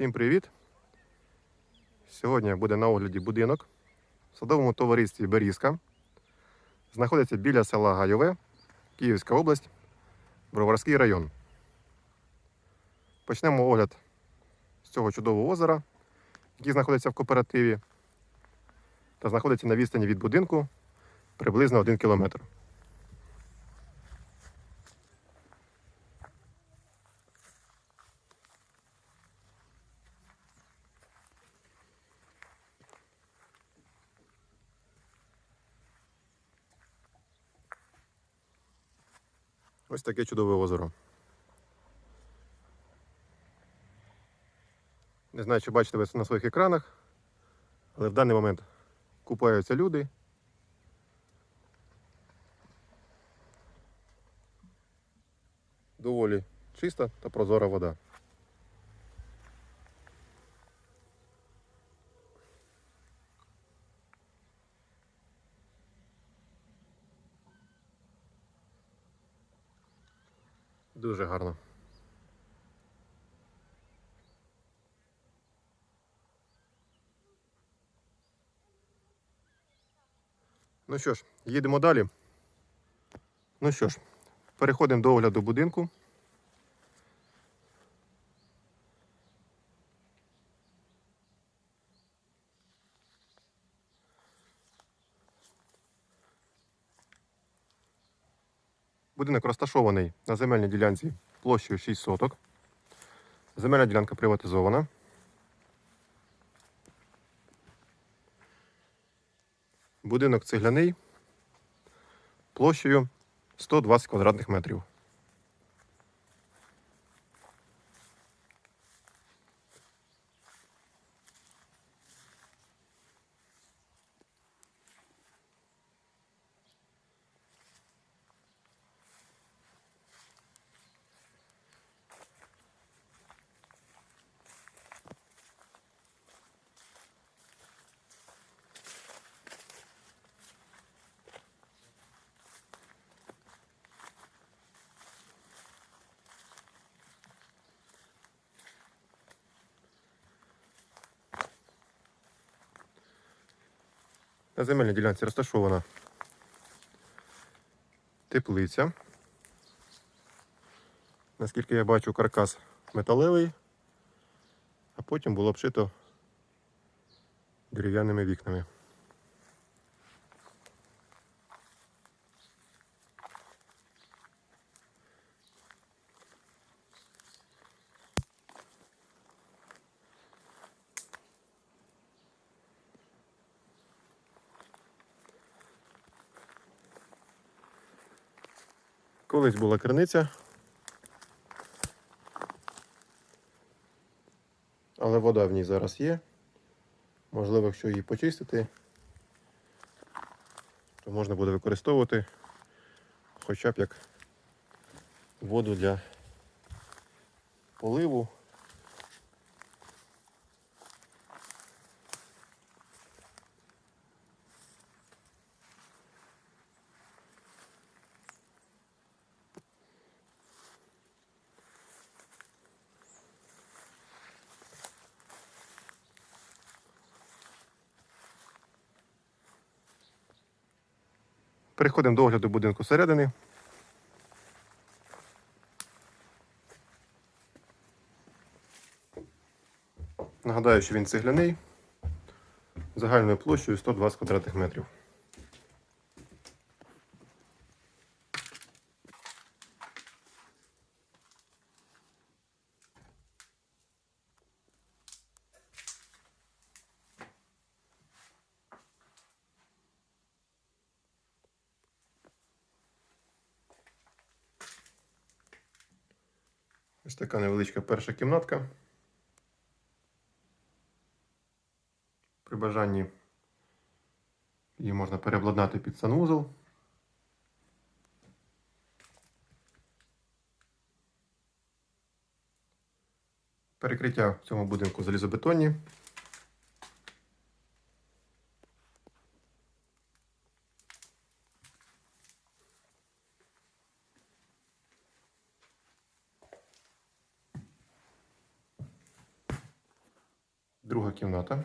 Всім привіт! Сьогодні буде на огляді будинок в садовому товаристві Берізка. Знаходиться біля села Гайове, Київська область, Броварський район. Почнемо огляд з цього чудового озера, який знаходиться в кооперативі та знаходиться на відстані від будинку приблизно 1 кілометр. Ось таке чудове озеро. Не знаю, чи бачите ви це на своїх екранах, але в даний момент купаються люди. Доволі чиста та прозора вода. Дуже гарно. Ну що ж, їдемо далі. Ну що ж, переходимо до огляду будинку. Будинок розташований на земельній ділянці площею 6 соток. Земельна ділянка приватизована. Будинок цегляний площею 120 квадратних метрів. На земельній ділянці розташована теплиця. Наскільки я бачу, каркас металевий, а потім було обшито дерев'яними вікнами. Колись була криниця. Але вода в ній зараз є. Можливо, якщо її почистити, то можна буде використовувати хоча б як воду для поливу. Переходимо до огляду будинку середини. Нагадаю, що він цегляний загальною площею 120 квадратних метрів. Ось така невеличка перша кімнатка. При бажанні її можна переобладнати під санвузол. Перекриття в цьому будинку залізобетонні. Друга кімната.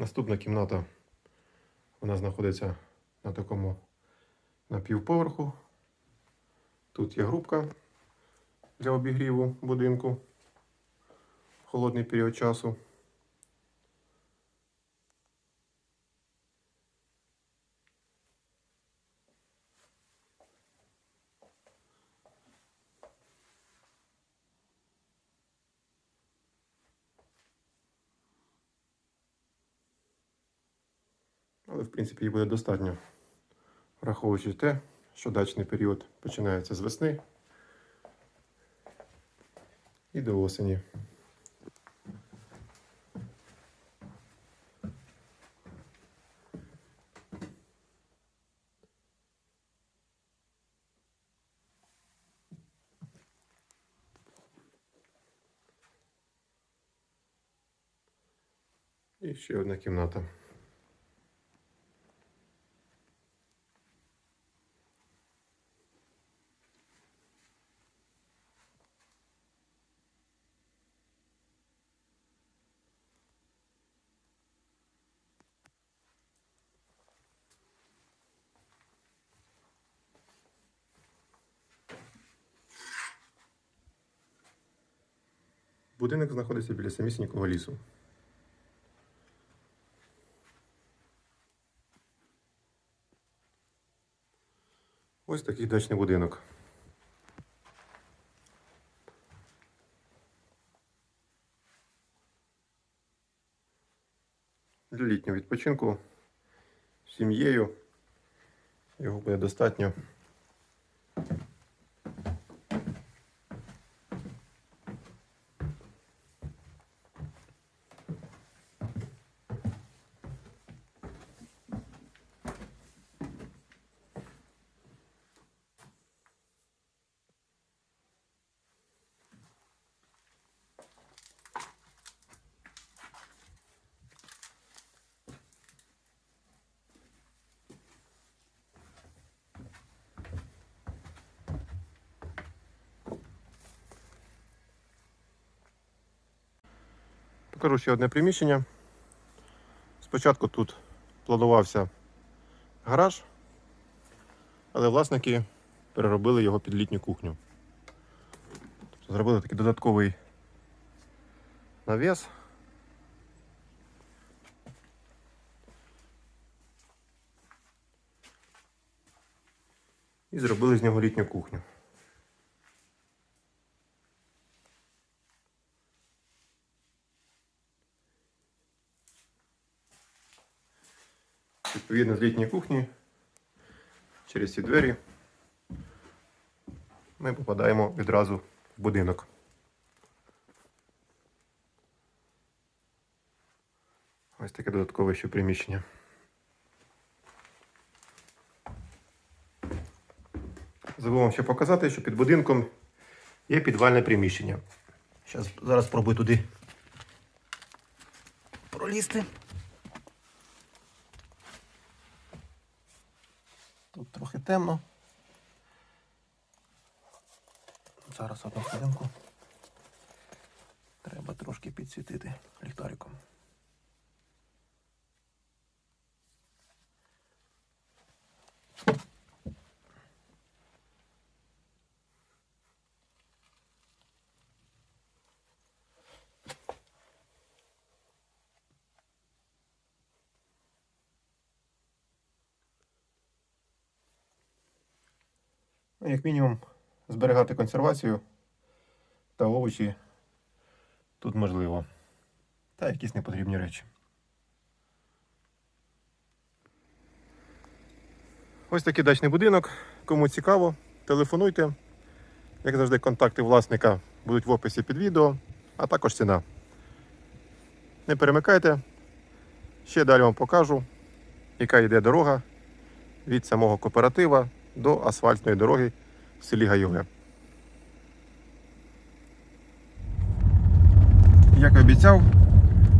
Наступна кімната вона знаходиться на такому напівповерху. Тут є грубка для обігріву будинку в холодний період часу. Але, в принципі, її буде достатньо, враховуючи те, що дачний період починається з весни і до осені. І ще одна кімната. Будинок знаходиться біля самісінького лісу. Ось такий дачний будинок. Для літнього відпочинку сім'єю його буде достатньо. Покажу ще одне приміщення. Спочатку тут планувався гараж, але власники переробили його під літню кухню. Тобто зробили такий додатковий навіс. І зробили з нього літню кухню. Відповідно, з літньої кухні через ці двері ми попадаємо відразу в будинок. Ось таке додаткове ще приміщення. Забув вам ще показати, що під будинком є підвальне приміщення. Щас, зараз спробую туди пролізти. Тут трохи темно. Зараз одну хвилинку. Треба трошки підсвітити ліхтариком. Ну, як мінімум, зберігати консервацію та овочі тут можливо. Та якісь непотрібні речі. Ось такий дачний будинок. Кому цікаво, телефонуйте. Як завжди, контакти власника будуть в описі під відео, а також ціна. Не перемикайте. Ще далі вам покажу, яка йде дорога від самого кооператива до асфальтної дороги в селі Гайове. Як і обіцяв,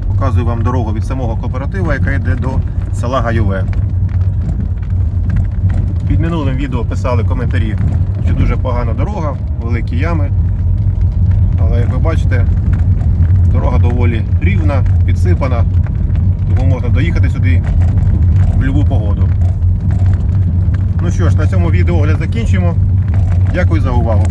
показую вам дорогу від самого кооператива, яка йде до села Гайове. Під минулим відео писали коментарі, що дуже погана дорога, великі ями. Але як ви бачите, дорога доволі рівна, підсипана, тому можна доїхати сюди в будь-яку погоду. Ну що ж, на цьому відеогляд закінчимо. Дякую за увагу.